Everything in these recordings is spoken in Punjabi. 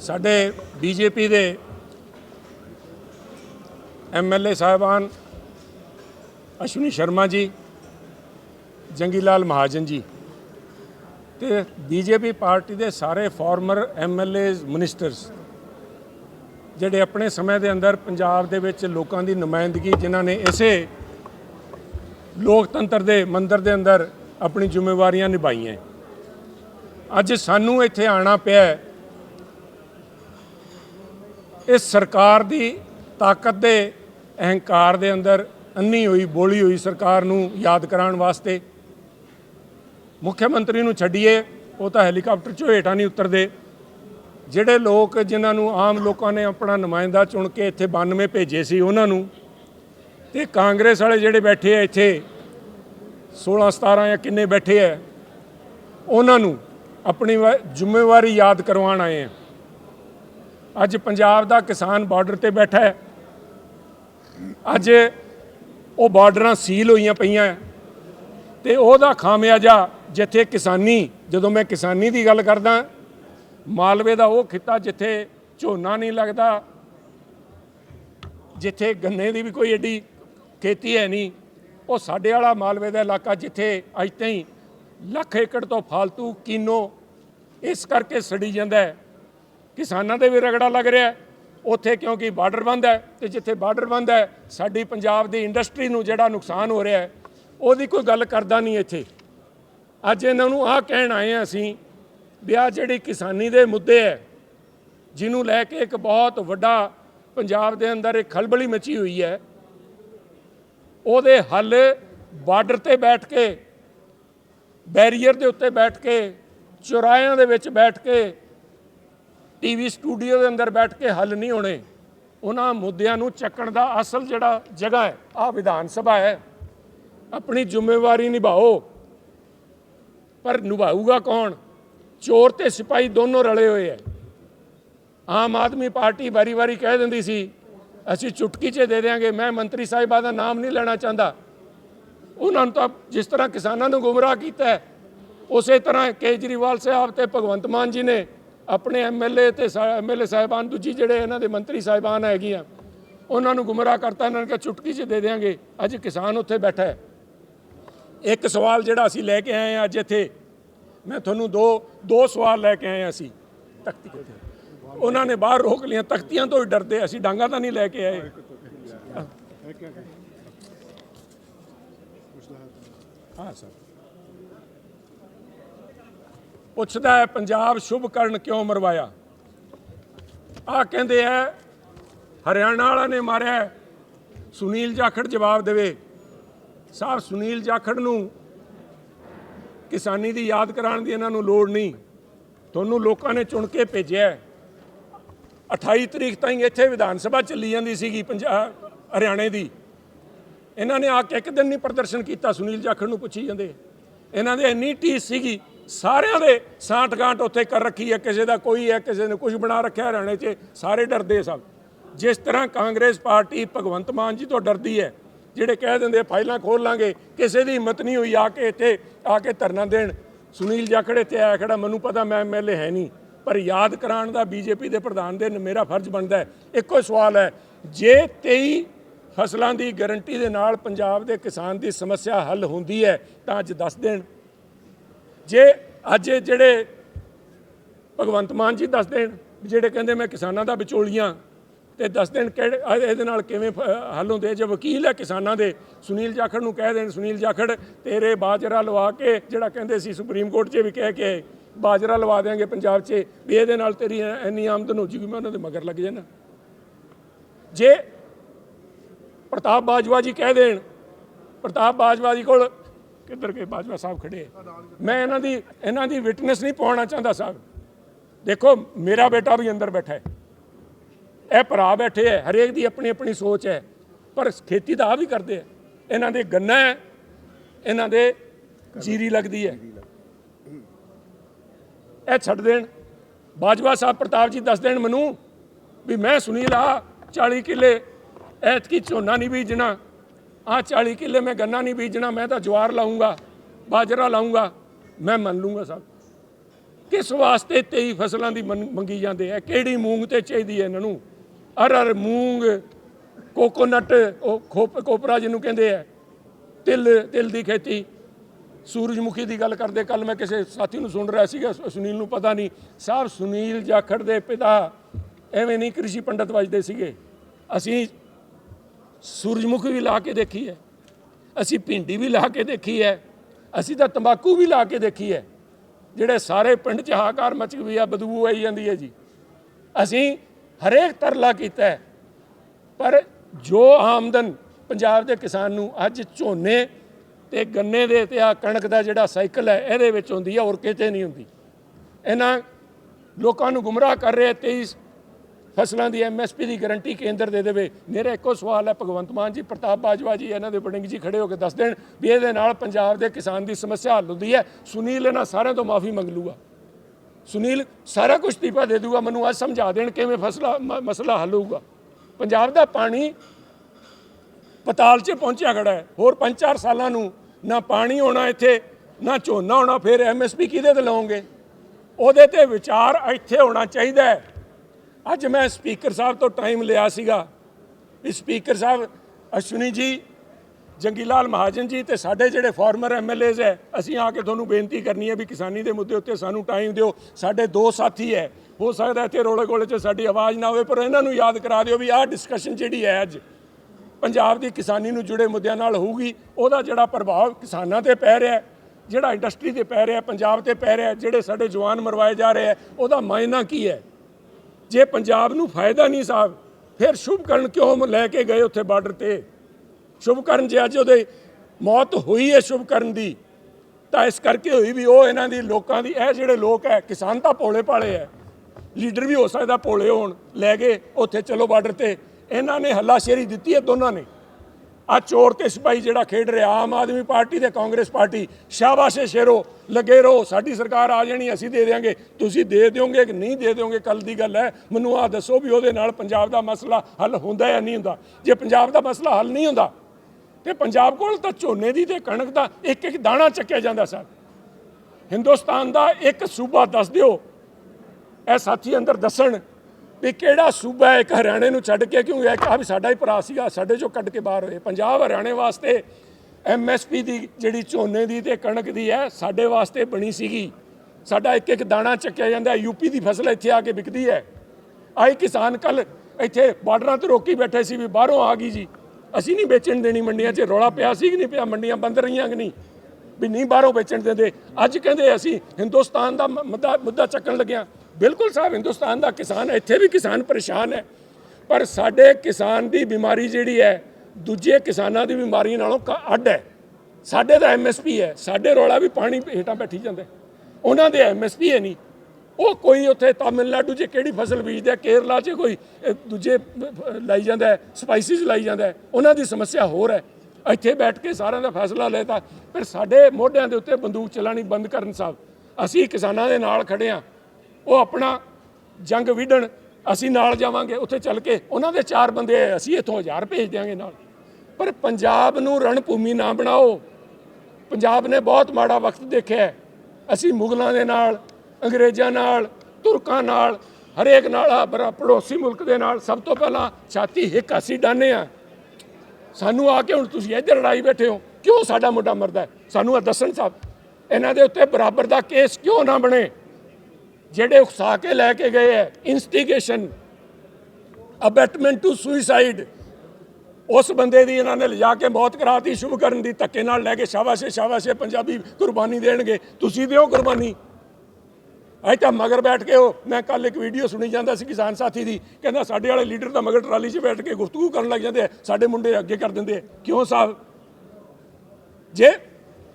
ਸਾਡੇ ਬੀਜੇਪੀ ਦੇ ਐਮਐਲਏ ਸਾਹਿਬਾਨ ਅਸ਼ਵਨੀ ਸ਼ਰਮਾ ਜੀ ਜੰਗੀ ਲਾਲ ਮਹਾਜਨ ਜੀ ਤੇ ਬੀਜੇਪੀ ਪਾਰਟੀ ਦੇ ਸਾਰੇ ਫਾਰਮਰ ਐਮਐਲਏਜ਼ ਮਿਨਿਸਟਰਸ ਜਿਹੜੇ ਆਪਣੇ ਸਮੇਂ ਦੇ ਅੰਦਰ ਪੰਜਾਬ ਦੇ ਵਿੱਚ ਲੋਕਾਂ ਦੀ ਨੁਮਾਇੰਦਗੀ, ਜਿਨ੍ਹਾਂ ਨੇ ਇਸੇ ਲੋਕਤੰਤਰ ਦੇ ਮੰਦਰ ਦੇ ਅੰਦਰ ਆਪਣੀ ਜ਼ਿੰਮੇਵਾਰੀਆਂ ਨਿਭਾਈਆਂ। ਅੱਜ ਸਾਨੂੰ ਇੱਥੇ ਆਣਾ ਪਿਆ ਇਸ ਸਰਕਾਰ ਦੀ ਤਾਕਤ ਦੇ ਅਹੰਕਾਰ ਦੇ ਅੰਦਰ ਅੰਨੀ ਹੋਈ, ਬੋਲੀ ਹੋਈ ਸਰਕਾਰ ਨੂੰ ਯਾਦ ਕਰਾਉਣ ਵਾਸਤੇ। ਮੁੱਖ ਮੰਤਰੀ ਨੂੰ ਛੱਡੀਏ, ਉਹ ਤਾਂ ਹੈਲੀਕਾਪਟਰ ਚੋਂ ਹੇਠਾਂ ਨਹੀਂ ਉਤਰਦੇ। ਜਿਹੜੇ ਲੋਕ ਜਿਨ੍ਹਾਂ ਨੂੰ ਆਮ ਲੋਕਾਂ ਨੇ ਆਪਣਾ ਨੁਮਾਇੰਦਾ ਚੁਣ ਕੇ ਇੱਥੇ 92 ਭੇਜੇ ਸੀ ਉਹਨਾਂ ਨੂੰ, ਤੇ ਕਾਂਗਰਸ ਵਾਲੇ ਜਿਹੜੇ ਬੈਠੇ ਆ ਇੱਥੇ 16 17 ਜਾਂ ਕਿੰਨੇ ਬੈਠੇ ਆ, ਉਹਨਾਂ ਨੂੰ ਆਪਣੀ ਵਾ- ਜ਼ਿੰਮੇਵਾਰੀ ਯਾਦ ਕਰਵਾਉਣ ਆਏ ਆ। ਅੱਜ ਪੰਜਾਬ ਦਾ ਕਿਸਾਨ ਬਾਰਡਰ ਤੇ ਬੈਠਾ ਹੈ। ਅੱਜ ਉਹ ਬਾਰਡਰਾਂ ਸੀਲ ਹੋਈਆਂ ਪਈਆਂ ਹੈ ਤੇ ਉਹਦਾ ਖਾਮਿਆਜਾ ਜਿੱਥੇ ਕਿਸਾਨੀ, ਜਦੋਂ ਮੈਂ ਕਿਸਾਨੀ ਦੀ ਗੱਲ ਕਰਦਾ, ਮਾਲਵੇ ਦਾ ਉਹ ਖਿੱਤਾ ਜਿੱਥੇ ਝੋਨਾ ਨਹੀਂ ਲੱਗਦਾ, ਜਿੱਥੇ ਗੰਨੇ ਦੀ ਵੀ ਕੋਈ ਏਡੀ ਖੇਤੀ ਹੈ ਨਹੀਂ, ਉਹ ਸਾਡੇ ਵਾਲਾ ਮਾਲਵੇ ਦਾ ਇਲਾਕਾ ਜਿੱਥੇ ਅੱਜ ਤਾਈਂ ਲੱਖ ਏਕੜ ਤੋਂ ਫਾਲਤੂ ਕੀਨੋ ਇਸ ਕਰਕੇ ਸੜੀ ਜਾਂਦਾ ਹੈ। ਕਿਸਾਨਾਂ ਦੇ ਵੀ ਰਗੜਾ ਲੱਗ ਰਿਹਾ ਉੱਥੇ ਕਿਉਂਕਿ ਬਾਰਡਰ ਬੰਦ ਹੈ ਤੇ ਜਿੱਥੇ ਬਾਰਡਰ ਬੰਦ ਹੈ, ਸਾਡੀ ਪੰਜਾਬ ਦੀ ਇੰਡਸਟਰੀ ਨੂੰ ਜਿਹੜਾ ਨੁਕਸਾਨ ਹੋ ਰਿਹਾ ਉਹਦੀ ਕੋਈ ਗੱਲ ਕਰਦਾ ਨਹੀਂ ਇੱਥੇ। ਅੱਜ ਇਹਨਾਂ ਨੂੰ ਆਹ ਕਹਿਣ ਆਏ ਹਾਂ ਅਸੀਂ ਵੀ ਆਹ ਜਿਹੜੀ ਕਿਸਾਨੀ ਦੇ ਮੁੱਦੇ ਹੈ, ਜਿਹਨੂੰ ਲੈ ਕੇ ਇੱਕ ਬਹੁਤ ਵੱਡਾ ਪੰਜਾਬ ਦੇ ਅੰਦਰ ਇੱਕ ਖਲਬਲੀ ਮਚੀ ਹੋਈ ਹੈ, ਉਹਦੇ ਹੱਲ ਬਾਰਡਰ ਤੇ ਬੈਠ ਕੇ, ਬੈਰੀਅਰ ਦੇ ਉੱਤੇ ਬੈਠ ਕੇ ਚੁਰਾਇਆਂ ਦੇ ਵਿੱਚ ਬੈਠ ਕੇ ਟੀਵੀ ਸਟੂਡੀਓ ਦੇ ਅੰਦਰ ਬੈਠ ਕੇ ਹੱਲ ਨਹੀਂ ਹੋਣੇ। ਉਹਨਾਂ ਮੁੱਦਿਆਂ ਨੂੰ ਚੱਕਣ ਦਾ ਅਸਲ ਜਿਹੜਾ ਜਗ੍ਹਾ ਹੈ ਆ ਵਿਧਾਨ ਸਭਾ ਹੈ। ਆਪਣੀ ਜ਼ਿੰਮੇਵਾਰੀ ਨਿਭਾਓ। ਪਰ ਨਿਭਾਊਗਾ ਕੌਣ? ਚੋਰ ਤੇ ਸਿਪਾਹੀ ਦੋਨੋਂ ਰਲੇ ਹੋਏ ਹੈ। ਆਮ ਆਦਮੀ ਪਾਰਟੀ ਵਾਰੀ-ਵਾਰੀ ਕਹਿ ਦਿੰਦੀ ਸੀ, ਅਸੀਂ ਚੁਟਕੀ 'ਚ ਦੇ ਦੇਾਂਗੇ ਮੈਂ ਮੰਤਰੀ ਸਾਹਿਬਾਂ ਦਾ ਨਾਮ ਨਹੀਂ ਲੈਣਾ ਚਾਹੁੰਦਾ। ਉਹਨਾਂ ਨੂੰ ਤਾਂ ਜਿਸ ਤਰ੍ਹਾਂ ਕਿਸਾਨਾਂ ਨੂੰ ਗੁੰਮਰਾਹ ਕੀਤਾ ਉਸੇ ਤਰ੍ਹਾਂ ਕੇਜਰੀਵਾਲ ਸਾਹਿਬ ਤੇ ਭਗਵੰਤ ਮਾਨ ਜੀ ਨੇ ਆਪਣੇ ਐਮਐਲਏ ਤੇ ਐਮਐਲਏ ਸਾਹਿਬਾਨ, ਦੂਜੀ ਜਿਹੜੇ ਇਹਨਾਂ ਦੇ ਮੰਤਰੀ ਸਾਹਿਬਾਨ ਹੈਗੀਆਂ, ਉਹਨਾਂ ਨੂੰ ਗੁੰਮਰਾਹ ਕਰਤਾ, ਇਹਨਾਂ ਨੇ ਕਿਹਾ, ਚੁਟਕੀ 'ਚ ਦੇ ਦੇਾਂਗੇ ਅੱਜ ਕਿਸਾਨ ਉੱਥੇ ਬੈਠਾ ਹੈ। ਇੱਕ ਸਵਾਲ ਜਿਹੜਾ ਅਸੀਂ ਲੈ ਕੇ ਆਏ ਹਾਂ ਅੱਜ ਇੱਥੇ, ਮੈਂ ਤੁਹਾਨੂੰ ਦੋ ਦੋ ਸਵਾਲ ਲੈ ਕੇ ਆਏ ਹਾਂ ਅਸੀਂ, ਤਖਤੀ ਕਿੱਥੇ ਉਹਨਾਂ ਨੇ ਬਾਹਰ ਰੋਕ ਲਿਆ ਤਖਤੀਆਂ ਤੋਂ ਹੀ ਡਰਦੇ, ਅਸੀਂ ਡਾਂਗਾ ਤਾਂ ਨਹੀਂ ਲੈ ਕੇ ਆਏ। ਹਾਂ, ਸਰ। ਪੁੱਛਦਾ ਹੈ, ਪੰਜਾਬ ਸ਼ੁਭ ਕਰਨ ਕਿਉਂ ਮਰਵਾਇਆ? ਆ ਕਹਿੰਦੇ ਆ ਹਰਿਆਣਾ ਵਾਲਾ ਨੇ ਮਾਰਿਆ ਸੁਨੀਲ ਜਾਖੜ ਜਵਾਬ ਦੇਵੇ। ਸਾਹਿਬ ਸੁਨੀਲ ਜਾਖੜ ਨੂੰ ਕਿਸਾਨੀ ਦੀ ਯਾਦ ਕਰਾਉਣ ਦੀ ਇਹਨਾਂ ਨੂੰ ਲੋੜ ਨਹੀਂ। ਤੁਹਾਨੂੰ ਲੋਕਾਂ ਨੇ ਚੁਣ ਕੇ ਭੇਜਿਆ ਹੈ। 28 ਤਰੀਕ ਤਾਈਂ ਇੱਥੇ ਵਿਧਾਨ ਸਭਾ ਚੱਲੀ ਜਾਂਦੀ ਸੀਗੀ ਪੰਜਾਬ ਹਰਿਆਣੇ ਦੀ। ਇਹਨਾਂ ਨੇ ਆ ਕੇ ਇੱਕ ਦਿਨ ਨਹੀਂ ਪ੍ਰਦਰਸ਼ਨ ਕੀਤਾ, ਸੁਨੀਲ ਜਾਖੜ ਨੂੰ ਪੁੱਛੀ ਜਾਂਦੇ। ਇਹਨਾਂ ਦੇ ਇੰਨੀ ਟੀਸ ਸੀਗੀ ਸਾਰਿਆਂ ਦੇ ਸਾਂਠ ਗਾਂਠ ਉੱਥੇ ਕਰ ਰੱਖੀ ਹੈ, ਕਿਸੇ ਦਾ ਕੋਈ ਹੈ, ਕਿਸੇ ਨੇ ਕੁਝ ਬਣਾ ਰੱਖਿਆ ਹਰਿਆਣੇ 'ਚ, ਸਾਰੇ ਡਰਦੇ ਸਭ। ਜਿਸ ਤਰ੍ਹਾਂ ਕਾਂਗਰਸ ਪਾਰਟੀ ਭਗਵੰਤ ਮਾਨ ਜੀ ਤੋਂ ਡਰਦੀ ਹੈ, ਜਿਹੜੇ ਕਹਿ ਦਿੰਦੇ ਫਾਈਲਾਂ ਖੋਲ ਲਾਂਗੇ। ਕਿਸੇ ਦੀ ਹਿੰਮਤ ਨਹੀਂ ਹੋਈ ਆ ਕੇ ਇੱਥੇ, ਆ ਕੇ ਧਰਨਾ ਦੇਣ। ਸੁਨੀਲ ਜਾਖੜ ਇੱਥੇ ਆਇਆ ਖੜਾ, ਮੈਨੂੰ ਪਤਾ ਮੈਂ ਐਮਐਲਏ ਹੈ ਨਹੀਂ, ਪਰ ਯਾਦ ਕਰਾਉਣ ਦਾ ਬੀਜੇਪੀ ਦੇ ਪ੍ਰਧਾਨ ਦੇ ਮੇਰਾ ਫਰਜ਼ ਬਣਦਾ ਇੱਕੋ ਸਵਾਲ ਹੈ, ਜੇ 23 ਫਸਲਾਂ ਦੀ ਗਾਰੰਟੀ ਦੇ ਨਾਲ ਪੰਜਾਬ ਦੇ ਕਿਸਾਨ ਦੀ ਸਮੱਸਿਆ ਹੱਲ ਹੁੰਦੀ ਹੈ, ਤਾਂ ਅੱਜ ਦੱਸ ਦੇਣ। ਜੇ ਅੱਜ ਜਿਹੜੇ ਭਗਵੰਤ ਮਾਨ ਜੀ ਦੱਸ ਦੇਣ ਵੀ ਜਿਹੜੇ ਕਹਿੰਦੇ ਮੈਂ ਕਿਸਾਨਾਂ ਦਾ ਵਿਚੋਲੀਆਂ ਤੇ ਦੱਸ ਦੇਣ ਕਿਹੜੇ ਇਹਦੇ ਨਾਲ ਕਿਵੇਂ ਫ- ਹੱਲ ਹੁੰਦੇ ਜੇ ਵਕੀਲ ਹੈ ਕਿਸਾਨਾਂ ਦੇ ਸੁਨੀਲ ਜਾਖੜ ਨੂੰ ਕਹਿ ਦੇਣ ਸੁਨੀਲ ਜਾਖੜ ਤੇਰੇ ਬਾਜਰਾ ਲਵਾ ਕੇ ਜਿਹੜਾ ਕਹਿੰਦੇ ਸੀ ਸੁਪਰੀਮ ਕੋਰਟ 'ਚ ਵੀ ਕਹਿ ਕੇ ਆਏ, ਬਾਜਰਾ ਲਵਾ ਦੇਾਂਗੇ ਪੰਜਾਬ 'ਚ ਵੀ ਇਹਦੇ ਨਾਲ ਤੇਰੀ ਇੰਨੀ ਆਮਦਨ ਹੋ ਜੂਗੀ ਮੈਂ ਉਹਨਾਂ ਦੇ ਮਗਰ ਲੱਗ ਜਾਣਾ ਜੇ ਪ੍ਰਤਾਪ ਬਾਜਵਾ ਜੀ ਕਹਿ ਦੇਣ ਪ੍ਰਤਾਪ ਬਾਜਵਾ ਜੀ ਕੋਲ ਕਿੱਧਰ ਗਏ? ਬਾਜਵਾ ਸਾਹਿਬ ਖੜੇ। ਮੈਂ ਇਹਨਾਂ ਦੀ ਇਹਨਾਂ ਦੀ ਵਿਟਨੈਸ ਨਹੀਂ ਪਾਉਣਾ ਚਾਹੁੰਦਾ ਸਾਹਿਬ। ਦੇਖੋ, ਮੇਰਾ ਬੇਟਾ ਵੀ ਅੰਦਰ ਬੈਠਾ ਹੈ। ਇਹ ਭਰਾ ਬੈਠੇ ਹੈ, ਹਰੇਕ ਦੀ ਆਪਣੀ ਆਪਣੀ ਸੋਚ ਹੈ। ਪਰ ਖੇਤੀ ਤਾਂ ਆ ਵੀ ਕਰਦੇ ਆ ਇਹਨਾਂ ਦੇ ਗੰਨਾ ਹੈ, ਇਹਨਾਂ ਦੇ ਜੀਰੀ ਲੱਗਦੀ ਹੈ। ਇਹ ਛੱਡ ਦੇਣ। ਬਾਜਵਾ ਸਾਹਿਬ ਪ੍ਰਤਾਪ ਜੀ ਦੱਸ ਦੇਣ ਮੈਨੂੰ ਵੀ ਮੈਂ ਸੁਨੀਲ ਆ 40 ਕਿੱਲੇ, ਐਤਕੀ ਝੋਨਾ ਨਹੀਂ ਬੀਜਣਾ। ਆ 40 ਕਿੱਲੇ ਮੈਂ ਗੰਨਾ ਨਹੀਂ ਬੀਜਣਾ, ਮੈਂ ਤਾਂ ਜਵਾਰ ਲਾਉਂਗਾ ਬਾਜਰਾ ਲਾਉਂਗਾ ਮੈਂ ਮੰਨ ਲੂੰਗਾ ਸਭ। ਕਿਸ ਵਾਸਤੇ 23 ਫਸਲਾਂ ਦੀ ਮੰਗੀ ਜਾਂਦੇ ਹੈ ਕਿਹੜੀ ਮੂੰਗ ਤੇ ਚਾਹੀਦੀ ਹੈ ਇਹਨਾਂ ਨੂੰ? ਅਰਰ ਮੂੰਗ, ਕੋਕੋਨਟ, ਉਹ ਖੋਪ, ਕੋਪਰਾ ਜਿਹਨੂੰ ਕਹਿੰਦੇ ਆ, ਤਿਲ ਤਿਲ ਦੀ ਖੇਤੀ। ਸੂਰਜਮੁਖੀ ਦੀ ਗੱਲ ਕਰਦੇ ਕੱਲ ਮੈਂ ਕਿਸੇ ਸਾਥੀ ਨੂੰ ਸੁਣ ਰਿਹਾ ਸੀਗਾ ਸੁਨੀਲ ਨੂੰ ਪਤਾ ਨਹੀਂ। ਸਾਹਿਬ ਸੁਨੀਲ ਜਾਖੜ ਦੇ ਪਿਤਾ, ਐਵੇਂ ਨਹੀਂ ਕ੍ਰਿਸ਼ੀ ਪੰਡਤ ਵੱਜਦੇ ਸੀਗੇ। ਅਸੀਂ ਸੂਰਜਮੁਖੀ ਵੀ ਲਾ ਕੇ ਦੇਖੀ ਹੈ। ਅਸੀਂ ਭਿੰਡੀ ਵੀ ਲਾ ਕੇ ਦੇਖੀ ਹੈ। ਅਸੀਂ ਤਾਂ ਤੰਬਾਕੂ ਵੀ ਲਾ ਕੇ ਦੇਖੀ ਹੈ। ਜਿਹੜੇ ਸਾਰੇ ਪਿੰਡ ਚ ਹਾਕਾਰ ਮਚ ਗਈ ਆ, ਬਦਬੂ ਆਈ ਜਾਂਦੀ ਹੈ ਜੀ। ਅਸੀਂ ਹਰੇਕ ਤਰਲਾ ਕੀਤਾ ਪਰ ਜੋ ਆਮਦਨ ਪੰਜਾਬ ਦੇ ਕਿਸਾਨ ਨੂੰ ਅੱਜ ਝੋਨੇ ਤੇ ਗੰਨੇ ਦੇ ਤੇ ਆ ਕਣਕ ਦਾ ਜਿਹੜਾ ਸਾਈਕਲ ਹੈ, ਇਹਦੇ ਵਿੱਚ ਹੁੰਦੀ ਹੈ, ਹੋਰ ਕਿਤੇ ਨਹੀਂ ਹੁੰਦੀ। ਇਹਨਾਂ ਲੋਕਾਂ ਨੂੰ ਗੁੰਮਰਾਹ ਕਰ ਰਹੇ 23 ਫਸਲਾਂ ਦੀ ਐਮਐਸਪੀ ਦੀ ਗਾਰੰਟੀ ਕੇਂਦਰ ਦੇ ਦੇਵੇ। ਮੇਰਾ ਇੱਕੋ ਸਵਾਲ ਹੈ, ਭਗਵੰਤ ਮਾਨ ਜੀ, ਪ੍ਰਤਾਪ ਬਾਜਵਾ ਜੀ, ਇਹਨਾਂ ਦੇ ਬੜਿੰਗ ਜੀ ਖੜੇ ਹੋ ਕੇ ਦੱਸ ਦੇਣ ਵੀ ਇਹਦੇ ਨਾਲ ਪੰਜਾਬ ਦੇ ਕਿਸਾਨ ਦੀ ਸਮੱਸਿਆ ਹੱਲ ਹੁੰਦੀ ਹੈ। ਸੁਨੀਲ ਇਹਨਾਂ ਸਾਰਿਆਂ ਤੋਂ ਮਾਫੀ ਮੰਗ ਲੂਗਾ ਸੁਨੀਲ, ਸਾਰਾ ਕੁਝ ਦੀਪਾ ਦੇ ਦੂਗਾ ਮੈਨੂੰ ਅੱਜ ਸਮਝਾ ਦੇਣ ਕਿਵੇਂ ਫਸਲਾ ਮਸਲਾ ਹੱਲ ਹੋਊਗਾ। ਪੰਜਾਬ ਦਾ ਪਾਣੀ ਪਤਾਲ 'ਚ ਪਹੁੰਚਿਆ ਖੜਾ ਹੈ। ਹੋਰ 5-4 ਸਾਲਾਂ ਨੂੰ ਨਾ ਪਾਣੀ ਹੋਣਾ ਇੱਥੇ, ਨਾ ਝੋਨਾ ਹੋਣਾ, ਫਿਰ ਐਮਐਸਪੀ ਕਿਹਦੇ ਤੇ ਲਾਉਂਗੇ? ਉਹਦੇ ਤੇ ਵਿਚਾਰ ਇੱਥੇ ਹੋਣਾ ਚਾਹੀਦਾ ਹੈ। ਅੱਜ ਮੈਂ ਸਪੀਕਰ ਸਾਹਿਬ ਤੋਂ ਟਾਈਮ ਲਿਆ ਸੀਗਾ। ਵੀ ਸਪੀਕਰ ਸਾਹਿਬ, ਅਸ਼ਵਨੀ ਜੀ ਜੰਗੀ ਲਾਲ ਮਹਾਜਨ ਜੀ ਤੇ ਸਾਡੇ ਜਿਹੜੇ ਫਾਰਮਰ ਐਮਐਲਏਜ਼ ਹੈ, ਅਸੀਂ ਆ ਕੇ ਤੁਹਾਨੂੰ ਬੇਨਤੀ ਕਰਨੀ ਹੈ ਵੀ ਕਿਸਾਨੀ ਦੇ ਮੁੱਦੇ ਉੱਤੇ ਸਾਨੂੰ ਟਾਈਮ ਦਿਓ। ਸਾਡੇ ਦੋ ਸਾਥੀ ਹੈ। ਹੋ ਸਕਦਾ ਇੱਥੇ ਰੋਲੇ ਗੋਲੇ 'ਚ ਸਾਡੀ ਆਵਾਜ਼ ਨਾ ਹੋਵੇ, ਪਰ ਇਹਨਾਂ ਨੂੰ ਯਾਦ ਕਰਾ ਦਿਓ ਵੀ ਆਹ ਡਿਸਕਸ਼ਨ ਜਿਹੜੀ ਹੈ ਅੱਜ, ਪੰਜਾਬ ਦੀ ਕਿਸਾਨੀ ਨੂੰ ਜੁੜੇ ਮੁੱਦਿਆਂ ਨਾਲ ਹੋਊਗੀ। ਉਹਦਾ ਜਿਹੜਾ ਪ੍ਰਭਾਵ ਕਿਸਾਨਾਂ ਤੇ ਪੈ ਰਿਹਾ ਜਿਹੜਾ ਇੰਡਸਟਰੀ ਤੇ ਪੈ ਰਿਹਾ ਪੰਜਾਬ ਤੇ ਪੈ ਰਿਹਾ ਜਿਹੜੇ ਸਾਡੇ ਜਵਾਨ ਮਰਵਾਏ ਜਾ ਰਹੇ ਹੈ, ਉਹਦਾ ਮਾਇਨਾ ਕੀ ਹੈ? ਜੇ ਪੰਜਾਬ ਨੂੰ ਫਾਇਦਾ ਨਹੀਂ ਸਾਹਿਬ ਫਿਰ ਸ਼ੁਭਕਰਨ ਕਿਉਂ ਲੈ ਕੇ ਗਏ ਉੱਥੇ ਬਾਰਡਰ ਤੇ? ਸ਼ੁਭਕਰਨ ਜੇ ਅੱਜ ਉਹਦੇ ਮੌਤ ਹੋਈ ਹੈ ਸ਼ੁਭਕਰਨ ਦੀ, ਤਾਂ ਇਸ ਕਰਕੇ ਹੋਈ ਵੀ ਉਹ ਇਹਨਾਂ ਦੀ ਲੋਕਾਂ ਦੀ, ਇਹ ਜਿਹੜੇ ਲੋਕ ਹੈ, ਕਿਸਾਨ ਤਾਂ ਭੋਲੇ ਭਾਲੇ ਹੈ। ਲੀਡਰ ਵੀ ਹੋ ਸਕਦਾ ਭੋਲੇ ਹੋਣ, ਲੈ ਗਏ, ਉੱਥੇ ਚਲੋ ਬਾਰਡਰ ਤੇ। ਇਹਨਾਂ ਨੇ ਹੱਲਾਸ਼ੇਰੀ ਦਿੱਤੀ ਹੈ ਦੋਨਾਂ ਨੇ। ਆ ਚੋਰ ਤੇ ਸਿਪਾਹੀ ਜਿਹੜਾ ਖੇਡ ਰਿਹਾ, ਆਮ ਆਦਮੀ ਪਾਰਟੀ ਤੇ ਕਾਂਗਰਸ ਪਾਰਟੀ, ਸ਼ਾਬਾਸ਼ੇ ਸ਼ੇਰੋ, ਲੱਗੇ ਰਹੋ, ਸਾਡੀ ਸਰਕਾਰ ਆ ਜਾਣੀ, ਅਸੀਂ ਦੇ ਦੇਵਾਂਗੇ ਤੁਸੀਂ ਦੇ ਦਿਓਗੇ ਕਿ ਨਹੀਂ ਦੇ ਦਿਓਗੇ ਕੱਲ ਦੀ ਗੱਲ ਹੈ। ਮੈਨੂੰ ਆ ਦੱਸੋ ਵੀ ਉਹਦੇ ਨਾਲ ਪੰਜਾਬ ਦਾ ਮਸਲਾ ਹੱਲ ਹੁੰਦਾ ਜਾਂ ਨਹੀਂ ਹੁੰਦਾ। ਜੇ ਪੰਜਾਬ ਦਾ ਮਸਲਾ ਹੱਲ ਨਹੀਂ ਹੁੰਦਾ, ਤੇ ਪੰਜਾਬ ਕੋਲ ਤਾਂ ਝੋਨੇ ਦੀ ਤੇ ਕਣਕ ਦਾ ਇੱਕ ਇੱਕ ਦਾਣਾ ਚੱਕਿਆ ਜਾਂਦਾ ਸਰ। ਹਿੰਦੁਸਤਾਨ ਦਾ ਇੱਕ ਸੂਬਾ ਦੱਸ ਦਿਓ, ਇਹ ਸਾਥੀ ਅੰਦਰ ਦੱਸਣ। ਵੀ ਕਿਹੜਾ ਸੂਬਾ ਹੈ ਇੱਕ ਹਰਿਆਣੇ ਨੂੰ ਛੱਡ ਕੇ? ਕਿਉਂ ਇਹ ਕਹਾ ਵੀ ਸਾਡਾ ਹੀ ਭਰਾ ਸੀਗਾ, ਸਾਡੇ ਚੋਂ ਕੱਢ ਕੇ ਬਾਹਰ ਹੋਏ। ਪੰਜਾਬ ਹਰਿਆਣੇ ਵਾਸਤੇ ਐਮਐਸਪੀ ਦੀ ਜਿਹੜੀ ਝੋਨੇ ਦੀ ਤੇ ਕਣਕ ਦੀ ਹੈ, ਸਾਡੇ ਵਾਸਤੇ ਬਣੀ ਸੀਗੀ। ਸਾਡਾ ਇੱਕ ਇੱਕ ਦਾਣਾ ਚੱਕਿਆ ਜਾਂਦਾ ਯੂਪੀ ਦੀ ਫਸਲ ਇੱਥੇ ਆ ਕੇ ਵਿਕਦੀ ਹੈ। ਆਏ ਕਿਸਾਨ ਕੱਲ ਇੱਥੇ ਬਾਰਡਰਾਂ ਤੇ ਰੋਕੀ ਬੈਠੇ ਸੀ ਵੀ ਬਾਹਰੋਂ ਆ ਗਈ ਜੀ। ਅਸੀਂ ਨਹੀਂ ਵੇਚਣ ਦੇਣੀ ਮੰਡੀਆਂ 'ਚ, ਰੌਲਾ ਪਿਆ ਸੀ ਕਿ ਨਹੀਂ ਪਿਆ? ਮੰਡੀਆਂ ਬੰਦ ਰਹੀਆਂ ਕਿ ਨਹੀਂ? ਵੀ ਨਹੀਂ ਬਾਹਰੋਂ ਵੇਚਣ ਦਿੰਦੇ। ਅੱਜ ਕਹਿੰਦੇ ਅਸੀਂ ਹਿੰਦੁਸਤਾਨ ਦਾ ਮੁੱਦਾ ਮੁੱਦਾ ਚੱਕਣ ਲੱਗਿਆ। ਬਿਲਕੁਲ ਸਾਹਿਬ, ਹਿੰਦੁਸਤਾਨ ਦਾ ਕਿਸਾਨ ਹੈ, ਇੱਥੇ ਵੀ ਕਿਸਾਨ ਪਰੇਸ਼ਾਨ ਹੈ। ਪਰ ਸਾਡੇ ਕਿਸਾਨ ਦੀ ਬਿਮਾਰੀ ਜਿਹੜੀ ਹੈ, ਦੂਜੇ ਕਿਸਾਨਾਂ ਦੀ ਬਿਮਾਰੀ ਨਾਲੋਂ ਕ- ਅੱਡ ਹੈ। ਸਾਡੇ ਦਾ ਐਮਐਸਪੀ ਹੈ, ਸਾਡੇ ਰੌਲਾ ਵੀ ਪਾਣੀ ਹੇਠਾਂ ਬੈਠੀ ਜਾਂਦਾ ਉਹਨਾਂ ਦੇ ਐਮਐਸਪੀ ਹੈ ਨਹੀਂ। ਉਹ ਕੋਈ ਉੱਥੇ ਤਾਮਿਲਨਾਡੂ 'ਚ ਕਿਹੜੀ ਫਸਲ ਬੀਜਦਾ, ਕੇਰਲਾ 'ਚ ਕੋਈ ਦੂਜੇ ਲਾਈ ਜਾਂਦਾ ਸਪਾਈਸਿਸ ਲਾਈ ਜਾਂਦਾ ਉਹਨਾਂ ਦੀ ਸਮੱਸਿਆ ਹੋਰ ਹੈ। ਇੱਥੇ ਬੈਠ ਕੇ ਸਾਰਿਆਂ ਦਾ ਫੈਸਲਾ ਲੈਤਾ ਫਿਰ ਸਾਡੇ ਮੋਢਿਆਂ ਦੇ ਉੱਤੇ ਬੰਦੂਕ ਚਲਾਣੀ ਬੰਦ ਕਰਨ ਸਾਹਿਬ, ਅਸੀਂ ਕਿਸਾਨਾਂ ਦੇ ਨਾਲ ਖੜੇ ਹਾਂ। ਉਹ ਆਪਣਾ ਜੰਗ ਵਿਢਣ, ਅਸੀਂ ਨਾਲ ਜਾਵਾਂਗੇ, ਉੱਥੇ ਚੱਲ ਕੇ। ਉਹਨਾਂ ਦੇ ਚਾਰ ਬੰਦੇ ਅਸੀਂ ਇੱਥੋਂ ਹਜ਼ਾਰ ਭੇਜ ਦਿਆਂਗੇ ਨਾਲ। ਪਰ ਪੰਜਾਬ ਨੂੰ ਰਣਭੂਮੀ ਨਾ ਬਣਾਓ। ਪੰਜਾਬ ਨੇ ਬਹੁਤ ਮਾੜਾ ਵਕਤ ਦੇਖਿਆ ਅਸੀਂ ਮੁਗਲਾਂ ਦੇ ਨਾਲ, ਅੰਗਰੇਜ਼ਾਂ ਨਾਲ, ਤੁਰਕਾਂ ਨਾਲ, ਹਰੇਕ ਨਾਲ ਪੜੋਸੀ ਮੁਲਕ ਦੇ ਨਾਲ, ਸਭ ਤੋਂ ਪਹਿਲਾਂ ਛਾਤੀ ਹਿੱਕ ਅਸੀਂ ਡਾਨੇ ਆ। ਸਾਨੂੰ ਆ ਕੇ ਹੁਣ ਤੁਸੀਂ ਇੱਧਰ ਲੜਾਈ ਬੈਠੇ ਹੋ। ਕਿਉਂ ਸਾਡਾ ਮੁੰਡਾ ਮਰਦਾ ਸਾਨੂੰ ਇਹ ਦੱਸਣ ਸਾਹਿਬ ਇਹਨਾਂ ਦੇ ਉੱਤੇ ਬਰਾਬਰ ਦਾ ਕੇਸ ਕਿਉਂ ਨਾ ਬਣੇ? ਜਿਹੜੇ ਉਕਸਾ ਕੇ ਲੈ ਕੇ ਗਏ ਹੈ ਇਨਸਟੀਗੇਸ਼ਨ ਅਬੈਟਮੈਂਟ ਟੂ ਸੁਸਾਈਡ ਉਸ ਬੰਦੇ ਦੀ ਇਹਨਾਂ ਨੇ ਲਿਜਾ ਕੇ ਮੌਤ ਕਰਾਤੀ, ਸ਼ੁਭ ਕਰਨ ਦੀ, ਧੱਕੇ ਨਾਲ ਲੈ ਕੇ ਸ਼ਾਬਾਸ਼ੇ ਸ਼ਾਬਾਸ਼ੇ, ਪੰਜਾਬੀ ਕੁਰਬਾਨੀ ਦੇਣਗੇ। ਤੁਸੀਂ ਦਿਓ ਕੁਰਬਾਨੀ। ਅੱਜ ਤਾਂ ਮਗਰ ਬੈਠ ਕੇ ਉਹ, ਮੈਂ ਕੱਲ ਇੱਕ ਵੀਡੀਓ ਸੁਣੀ ਜਾਂਦਾ ਸੀ ਕਿਸਾਨ ਸਾਥੀ ਦੀ, ਕਹਿੰਦਾ ਸਾਡੇ ਵਾਲੇ ਲੀਡਰ ਤਾਂ ਮਗਰ ਟਰਾਲੀ 'ਚ ਬੈਠ ਕੇ ਗੁਫ਼ਤਗੂ ਕਰਨ ਲੱਗ ਜਾਂਦੇ ਆ, ਸਾਡੇ ਮੁੰਡੇ ਅੱਗੇ ਕਰ ਦਿੰਦੇ ਆ। ਕਿਉਂ ਸਾਹਿਬ? ਜੇ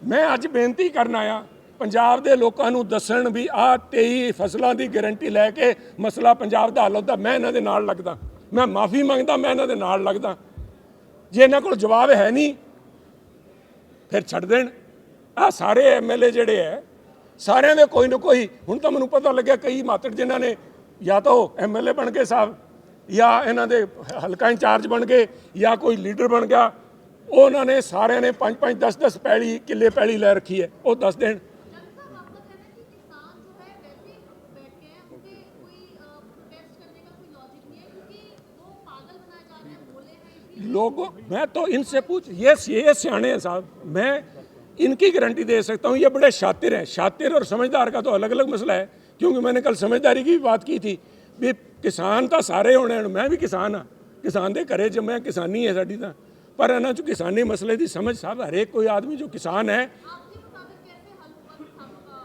ਮੈਂ ਅੱਜ ਬੇਨਤੀ ਕਰਨ ਆਇਆ ਪੰਜਾਬ ਦੇ ਲੋਕਾਂ ਨੂੰ ਦੱਸਣ ਵੀ ਆਹ 23 ਫਸਲਾਂ ਦੀ ਗਾਰੰਟੀ ਲੈ ਕੇ ਮਸਲਾ ਪੰਜਾਬ ਦਾ ਹੱਲ ਹੁੰਦਾ, ਮੈਂ ਇਹਨਾਂ ਦੇ ਨਾਲ ਲੱਗਦਾ। ਮੈਂ ਮਾਫੀ ਮੰਗਦਾ, ਮੈਂ ਇਹਨਾਂ ਦੇ ਨਾਲ ਲੱਗਦਾ। ਜੇ ਇਹਨਾਂ ਕੋਲ ਜਵਾਬ ਹੈ ਨਹੀਂ, ਫਿਰ ਛੱਡ ਦੇਣ। ਆ ਸਾਰੇ ਐਮਐਲਏ ਜਿਹੜੇ ਐ ਸਾਰਿਆਂ ਦੇ ਕੋਈ ਨਾ ਕੋਈ, ਹੁਣ ਤਾਂ ਮੈਨੂੰ ਪਤਾ ਲੱਗਿਆ ਕਈ ਮਾਤੜ ਜਿਨ੍ਹਾਂ ਨੇ ਜਾਂ ਤਾਂ ਐਮਐਲਏ ਬਣ ਗਏ ਸਾਹਿਬ, ਜਾਂ ਇਹਨਾਂ ਦੇ ਹਲਕਾ ਇੰਚਾਰਜ ਬਣ ਗਏ, ਜਾਂ ਕੋਈ ਲੀਡਰ ਬਣ ਗਿਆ। ਉਹਨਾਂ ਨੇ ਸਾਰਿਆਂ ਨੇ 5 5 10 10 ਪੈਲੀ, ਕਿੱਲੇ ਪੈਲੀ ਲੈ ਰੱਖੀ ਹੈ, ਉਹ ਦੱਸ ਦੇਣ। लोगों मैं तो इनसे पूछ ये ये सियाने हैं साहब मैं इनकी गारंटी दे सकता हूँ ये बड़े शातिर हैं शातिर और समझदार का तो अलग अलग मसला है क्योंकि मैंने कल समझदारी की भी बात की थी भी किसान ਤਾਂ ਸਾਰੇ ਹੋਣੇ ਹਨ ਮੈਂ ਵੀ ਕਿਸਾਨ ਹਾਂ ਕਿਸਾਨ ਦੇ ਘਰੇ ਜੰਮਿਆ ਕਿਸਾਨੀ ਹੈ ਸਾਡੀ ਤਾਂ ਪਰ ਇਹਨਾਂ ਚ ਕਿਸਾਨੀ ਮਸਲੇ ਦੀ ਸਮਝ ਸਾਹਿਬ ਹਰੇਕ ਕੋਈ ਆਦਮੀ ਜੋ किसान है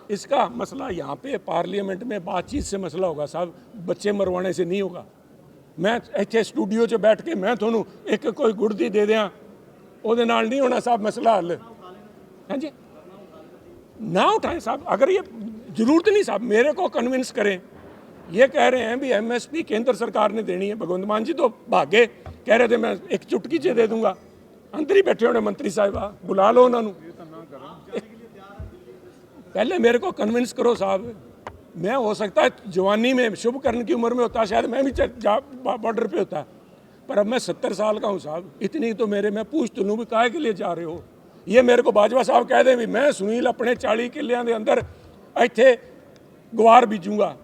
इसका मसला यहाँ पे पार्लियामेंट में बातचीत से मसला होगा साहब बच्चे मरवाने से नहीं होगा ਮੈਂ ਇੱਥੇ ਸਟੂਡੀਓ 'ਚ ਬੈਠ ਕੇ ਮੈਂ ਤੁਹਾਨੂੰ ਇੱਕ ਕੋਈ ਗੁੜਦੀ ਦੇ ਦਿਆਂ ਉਹਦੇ ਨਾਲ नहीं होना साहब मसला हल हाँ जी ना उठाएं साहब अगर ये जरूरत नहीं साहब मेरे को कन्विंस करें ये कह रहे हैं भी एमएसपी केंद्र सरकार ने देनी है भगवंत मान जी तो भागे कह रहे थे मैं एक चुटकी च दे दूंगा अंदर ही बैठे होने मंत्री साहिबा बुला लो उन्होंने पहले मेरे को कन्विंस करो साहब मैं हो सकता है जवानी में शुभ कर्ण की उम्र में होता शायद मैं भी बॉर्डर पे होता पर अब मैं सत्तर साल का हूँ साहब इतनी तो मेरे मैं पूछ तो लूँ भी काहे के लिए जा रहे हो ये मेरे को बाजवा साहब कह दें भी मैं सुनील अपने चाली किलियां ਦੇ ਅੰਦਰ ਇੱਥੇ ਗਵਾਰ ਬੀਜੂੰਗਾ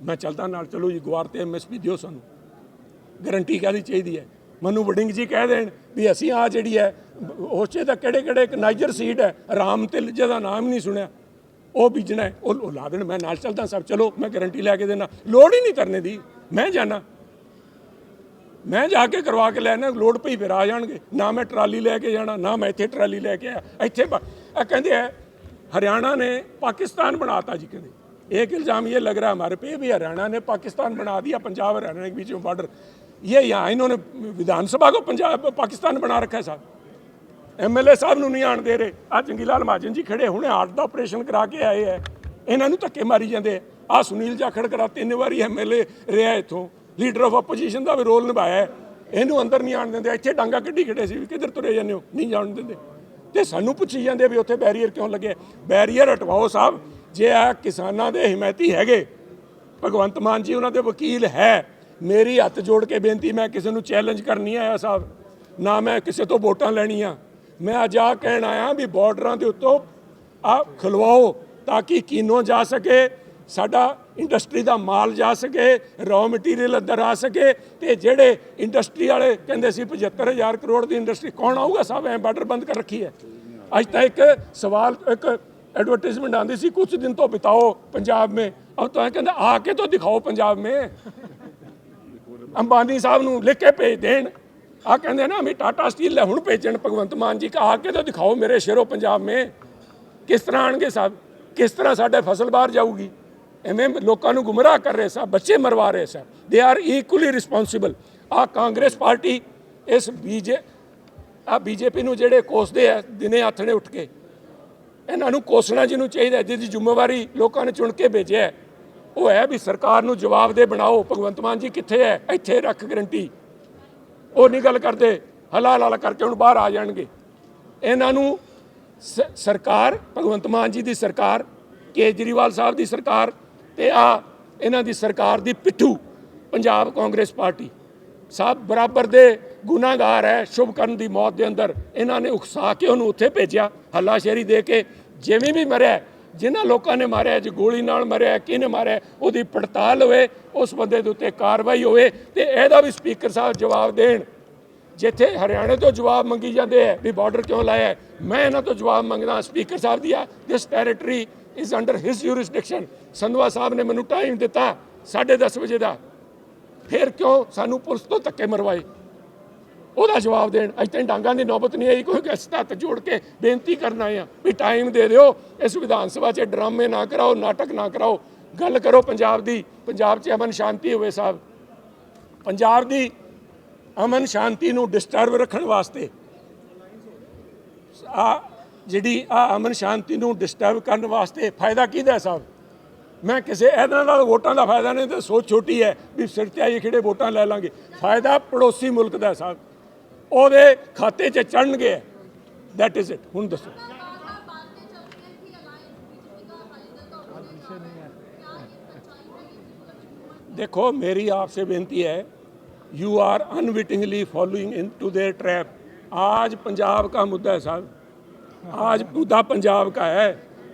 ਮੈਂ ਚੱਲਦਾ ਨਾਲ ਚਲੋ ਜੀ ਗਵਾਰ ਤੇ ਐਮਐਸਪੀ ਦਿਓ ਸਾਨੂੰ ਗਰੰਟੀ ਕਾਹਦੀ ਚਾਹੀਦੀ ਹੈ ਮਨੂੰ ਵਡਿੰਗ ਜੀ ਕਹਿ ਦੇਣ ਵੀ ਅਸੀਂ ਆ ਜਿਹੜੀ ਹੈ ਉਸ 'ਚ ਤਾਂ ਕਿਹੜੇ ਕਿਹੜੇ ਇੱਕ ਨਾਈਜਰ ਸੀਡ ਹੈ ਰਾਮ ਤਿਲ ਜਿਹਦਾ ਨਾਮ ਨਹੀਂ ਸੁਣਿਆ ਉਹ ਬੀਜਣਾ ਹੈ ਉਹ ਉਹ ਲਾ ਦੇਣ ਮੈਂ ਨਾਲ ਚੱਲਦਾ ਸਭ ਚਲੋ ਮੈਂ ਗਾਰੰਟੀ ਲੈ ਕੇ ਦੇਣਾ ਲੋੜ ਹੀ ਨਹੀਂ ਕਰਨੇ ਦੀ ਮੈਂ ਜਾਣਾ ਮੈਂ ਜਾ ਕੇ ਕਰਵਾ ਕੇ ਲੈਣਾ ਲੋੜ ਪਈ ਫਿਰ ਆ ਜਾਣਗੇ ਨਾ ਮੈਂ ਟਰਾਲੀ ਲੈ ਕੇ ਜਾਣਾ ਨਾ ਮੈਂ ਇੱਥੇ ਟਰਾਲੀ ਲੈ ਕੇ ਆਇਆ ਇੱਥੇ ਬ- ਇਹ ਕਹਿੰਦੇ ਆ हरियाणा ने पाकिस्तान बनाता जी कहते एक इल्ज़ाम ये लग रहा है हमारे पे भी हरियाणा ने पाकिस्तान बना दिया पंजाब हरियाणा के बीच में बॉर्डर ये यहाँ इन्होंने विधानसभा को पंजाब पाकिस्तान बना रखा है साहब ਐਮਐਲਏ ਸਾਹਿਬ ਨੂੰ ਨਹੀਂ ਆਣ ਦੇ ਰਹੇ ਆ ਜੰਗੀਲਾਲ ਮਹਾਜਨ ਜੀ ਖੜੇ ਹੁਣੇ, ਹਾਰਟ ਦਾ ਆਪਰੇਸ਼ਨ ਕਰਾ ਕੇ ਆਏ ਐ। ਇਹਨਾਂ ਨੂੰ ਧੱਕੇ ਮਾਰੀ ਜਾਂਦੇ ਆ ਸੁਨੀਲ ਜਾਖੜ ਕਰਾ ਤਿੰਨ ਵਾਰੀ ਐਮਐਲਏ ਰਿਹਾ ਇੱਥੋਂ। ਲੀਡਰ ਆਫ ਆਪੋਜੀਸ਼ਨ ਦਾ ਵੀ ਰੋਲ ਨਿਭਾਇਆ ਇਹਨੂੰ ਅੰਦਰ ਨਹੀਂ ਆਣ ਦਿੰਦੇ। ਇੱਥੇ ਡਾਂਗਾ ਕੱਢੀ ਖੜੇ ਸੀ ਵੀ ਕਿੱਧਰ ਤੁਰੇ ਜਾਂਦੇ ਹੋ? ਨਹੀਂ ਜਾਣ ਦਿੰਦੇ। ਤੇ ਸਾਨੂੰ ਪੁੱਛੀ ਜਾਂਦੇ ਵੀ ਉੱਥੇ ਬੈਰੀਅਰ ਕਿਉਂ ਲੱਗੇ ਬੈਰੀਅਰ ਹਟਵਾਓ ਸਾਹਿਬ, ਜੇ ਆ ਕਿਸਾਨਾਂ ਦੇ ਹਿਮਾਇਤੀ ਹੈਗੇ, ਭਗਵੰਤ ਮਾਨ ਜੀ ਉਹਨਾਂ ਦੇ ਵਕੀਲ ਹੈ। ਮੇਰੀ ਹੱਥ ਜੋੜ ਕੇ ਬੇਨਤੀ, ਮੈਂ ਕਿਸੇ ਨੂੰ ਚੈਲੰਜ ਕਰਨੀ ਆਇਆ ਸਾਹਿਬ। ਨਾ ਮੈਂ ਕਿਸੇ ਤੋਂ ਵੋਟਾਂ ਲੈਣੀਆਂ। ਮੈਂ ਅੱਜ ਆ ਕਹਿਣ ਆਇਆ ਵੀ ਬਾਰਡਰਾਂ ਦੇ ਉੱਤੋਂ ਆ ਖਲਵਾਓ ਤਾਂ ਕਿ ਕੀਨੋ ਜਾ ਸਕੇ, ਸਾਡਾ ਇੰਡਸਟਰੀ ਦਾ ਮਾਲ ਜਾ ਸਕੇ ਰॉ ਮਟੀਰੀਅਲ ਅੰਦਰ ਆ ਸਕੇ ਤੇ ਜਿਹੜੇ ਇੰਡਸਟਰੀ ਵਾਲੇ ਕਹਿੰਦੇ ਸੀ 75000 ਕਰੋੜ ਦੀ ਇੰਡਸਟਰੀ ਕੌਣ ਆਊਗਾ ਸਭ ਐ ਬਾਰਡਰ ਬੰਦ ਕਰ ਰੱਖੀ ਹੈ। ਅੱਜ ਤਾਂ ਇੱਕ ਸਵਾਲ, ਇੱਕ ਐਡਵਰਟਾਈਜ਼ਮੈਂਟ ਆਂਦੀ ਸੀ ਕੁਝ ਦਿਨ ਤੋਂ ਬਿਤਾਓ ਪੰਜਾਬ ਮੇ। ਅਬ ਤਾਂ ਕਹਿੰਦਾ, ਆ ਕੇ ਤਾਂ ਦਿਖਾਓ ਪੰਜਾਬ ਮੇ। ਅੰਬਾਨੀ ਸਾਹਿਬ ਨੂੰ ਲਿਖ ਕੇ ਭੇਜ ਦੇਣ। ਆ ਕਹਿੰਦੇ ਨਾ ਵੀ ਟਾਟਾ ਸਟੀਲ ਲੈ ਹੁਣ ਭੇਜਣ, ਭਗਵੰਤ ਮਾਨ ਜੀ ਕਾ, ਆ ਕੇ ਤਾਂ ਦਿਖਾਓ ਮੇਰੇ ਸ਼ੇਰੋ ਪੰਜਾਬ ਮੇ। ਕਿਸ ਤਰ੍ਹਾਂ ਆਣਗੇ ਸਾਹਿਬ ਕਿਸ ਤਰ੍ਹਾਂ ਸਾਡੇ ਫਸਲ ਬਾਹਰ ਜਾਊਗੀ? ਐਵੇਂ ਲੋਕਾਂ ਨੂੰ ਗੁੰਮਰਾਹ ਕਰ ਰਹੇ ਸਾਹਿਬ ਬੱਚੇ ਮਰਵਾ ਰਹੇ ਸਾਹਿਬ ਦੇ ਆਰ ਇਕੁਅਲੀ ਰਿਸਪੌਂਸਿਬਲ ਆ ਕਾਂਗਰਸ ਪਾਰਟੀ, ਇਸ ਬੀਜੇ ਆ ਬੀਜੇਪੀ ਨੂੰ ਜਿਹੜੇ ਕੋਸਦੇ ਆ, ਦਿਨੇ ਆਥਣੇ ਉੱਠ ਕੇ। ਇਹਨਾਂ ਨੂੰ ਕੋਸਣਾ ਜਿਹਨੂੰ ਚਾਹੀਦਾ, ਜਿਹਦੀ ਜ਼ਿੰਮੇਵਾਰੀ ਲੋਕਾਂ ਨੇ ਚੁਣ ਕੇ ਭੇਜਿਆ ਉਹ ਹੈ ਵੀ ਸਰਕਾਰ ਨੂੰ ਜਵਾਬਦੇ ਬਣਾਓ। ਭਗਵੰਤ ਮਾਨ ਜੀ ਕਿੱਥੇ ਹੈ? ਇੱਥੇ ਰੱਖ ਗਰੰਟੀ। ਉਹ ਨਹੀਂ ਗੱਲ ਕਰਦੇ, ਹਲਾਲ ਹਲਾ ਕਰਕੇ ਹੁਣ ਬਾਹਰ ਆ ਜਾਣਗੇ। ਇਹਨਾਂ ਨੂੰ ਸ- ਸਰਕਾਰ, ਭਗਵੰਤ ਮਾਨ ਜੀ ਦੀ ਸਰਕਾਰ, ਕੇਜਰੀਵਾਲ ਸਾਹਿਬ ਦੀ ਸਰਕਾਰ ਤੇ ਆ ਇਹਨਾਂ ਦੀ ਸਰਕਾਰ ਦੀ ਪਿੱਠੂ, ਪੰਜਾਬ ਕਾਂਗਰਸ ਪਾਰਟੀ। ਸਭ ਬਰਾਬਰ ਦੇ ਗੁਨਾਹਗਾਰ ਹੈ ਸ਼ੁਭਕਰਨ ਦੀ ਮੌਤ ਦੇ ਅੰਦਰ। ਇਹਨਾਂ ਨੇ ਉਕਸਾ ਕੇ ਉਹਨੂੰ ਉੱਥੇ ਭੇਜਿਆ, ਹੱਲਾਸ਼ੇਰੀ ਦੇ ਕੇ, ਜਿਵੇਂ ਵੀ ਮਰਿਆ ਜਿਨ੍ਹਾਂ ਲੋਕਾਂ ਨੇ ਮਾਰਿਆ, ਜੇ ਗੋਲੀ ਨਾਲ ਮਰਿਆ, ਕਿਹਨੇ ਮਾਰਿਆ, ਉਹਦੀ ਪੜਤਾਲ ਹੋਵੇ, ਉਸ ਬੰਦੇ ਦੇ ਉੱਤੇ ਕਾਰਵਾਈ ਹੋਵੇ ਤੇ ਇਹਦਾ ਵੀ ਸਪੀਕਰ ਸਾਹਿਬ ਜਵਾਬ ਦੇਣ। ਜਿੱਥੇ ਹਰਿਆਣੇ ਤੋਂ ਜਵਾਬ ਮੰਗੀ ਜਾਂਦੇ ਹੈ ਵੀ ਬਾਰਡਰ ਕਿਉਂ ਲਾਇਆ ਮੈਂ ਇਹਨਾਂ ਤੋਂ ਜਵਾਬ ਮੰਗਦਾ, ਸਪੀਕਰ ਸਾਹਿਬ ਦੀ ਆ this territory is under his jurisdiction Sandhwan ਸਾਹਿਬ ਨੇ ਮੈਨੂੰ ਟਾਈਮ ਦਿੱਤਾ 10:30 ਵਜੇ ਦਾ। ਫਿਰ ਕਿਉਂ ਸਾਨੂੰ ਪੁਲਿਸ ਤੋਂ ਧੱਕੇ ਮਰਵਾਏ? ਉਹਦਾ ਜਵਾਬ ਦੇਣ। ਅੱਜ ਤੱਕ ਡਾਂਗਾਂ ਦੀ ਨੌਬਤ ਨਹੀਂ ਆਈ, ਕੋਈ ਗਸਤ ਹੱਥ ਜੋੜ ਕੇ ਬੇਨਤੀ ਕਰਨਾ ਆ ਵੀ ਟਾਈਮ ਦੇ ਦਿਓ। ਇਸ ਵਿਧਾਨ ਸਭਾ 'ਚ ਡਰਾਮੇ ਨਾ ਕਰਾਓ, ਨਾਟਕ ਨਾ ਕਰਾਓ। ਗੱਲ ਕਰੋ ਪੰਜਾਬ ਦੀ। ਪੰਜਾਬ 'ਚ ਅਮਨ ਸ਼ਾਂਤੀ ਹੋਵੇ ਸਾਹਿਬ। ਪੰਜਾਬ ਦੀ ਅਮਨ ਸ਼ਾਂਤੀ ਨੂੰ ਡਿਸਟਰਬ ਰੱਖਣ ਵਾਸਤੇ ਆ ਜਿਹੜੀ ਆ ਅਮਨ ਸ਼ਾਂਤੀ ਨੂੰ ਡਿਸਟਰਬ ਕਰਨ ਵਾਸਤੇ ਫਾਇਦਾ ਕਿਹਦਾ ਸਾਹਿਬ? ਮੈਂ ਕਿਸੇ ਇਹਨਾਂ ਨਾਲ ਵੋਟਾਂ ਦਾ ਫਾਇਦਾ ਨਹੀਂ ਤੇ ਸੋਚ ਛੋਟੀ ਹੈ ਵੀ ਸਿਰ ਤੇ ਆਈ ਖੜੇ ਵੋਟਾਂ ਲੈ ਲਾਂਗੇ। ਫਾਇਦਾ ਪੜੋਸੀ ਮੁਲਕ ਦਾ ਸਾਹਿਬ। ਉਹਦੇ ਖਾਤੇ 'ਚ ਚੜਨਗੇ ਦੈਟ ਇਜ਼ ਇਟ ਹੁਣ ਦੱਸੋ देखो मेरी आपसे बेनती है you are unwittingly following into their trap आज पंजाब का मुद्दा है साहब आज मुद्दा पंजाब का है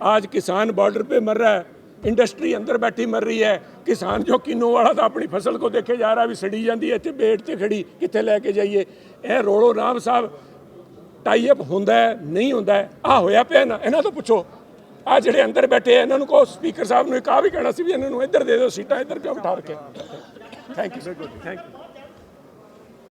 आज किसान बॉर्डर पे मर रहा है ਇੰਡਸਟਰੀ ਅੰਦਰ ਬੈਠੀ ਮਰ ਰਹੀ ਹੈ। ਕਿਸਾਨ ਜੋ ਕਿੰਨੂ ਵਾਲਾ ਤਾਂ ਆਪਣੀ ਫਸਲ ਕੋ ਦੇਖੇ ਜਾ ਰਿਹਾ ਵੀ ਸੜੀ ਜਾਂਦੀ ਹੈ, ਇੱਥੇ ਬੇਟ ਤੇ ਖੜੀ, ਕਿੱਥੇ ਲੈ ਕੇ ਜਾਈਏ। ਇਹ ਰੋਲੋ ਰਾਮ ਸਾਹਿਬ ਟਾਈ ਅਪ ਹੁੰਦਾ ਨਹੀਂ ਹੁੰਦਾ ਆ ਹੋਇਆ ਪਿਆ ਨਾ, ਇਹਨਾਂ ਤੋਂ ਪੁੱਛੋ। ਆ ਜਿਹੜੇ ਅੰਦਰ ਬੈਠੇ ਆ, ਇਹਨਾਂ ਨੂੰ ਕਹੋ, ਸਪੀਕਰ ਸਾਹਿਬ ਨੂੰ ਇੱਕ ਆਹ ਵੀ ਕਹਿਣਾ ਸੀ ਵੀ ਇਹਨਾਂ ਨੂੰ ਇੱਧਰ ਦੇ ਦਿਓ, ਸੀਟਾਂ ਇੱਧਰ ਕਿਉਂ ਬਿਠਾ ਰੱਖਿਆ thank you sir thank you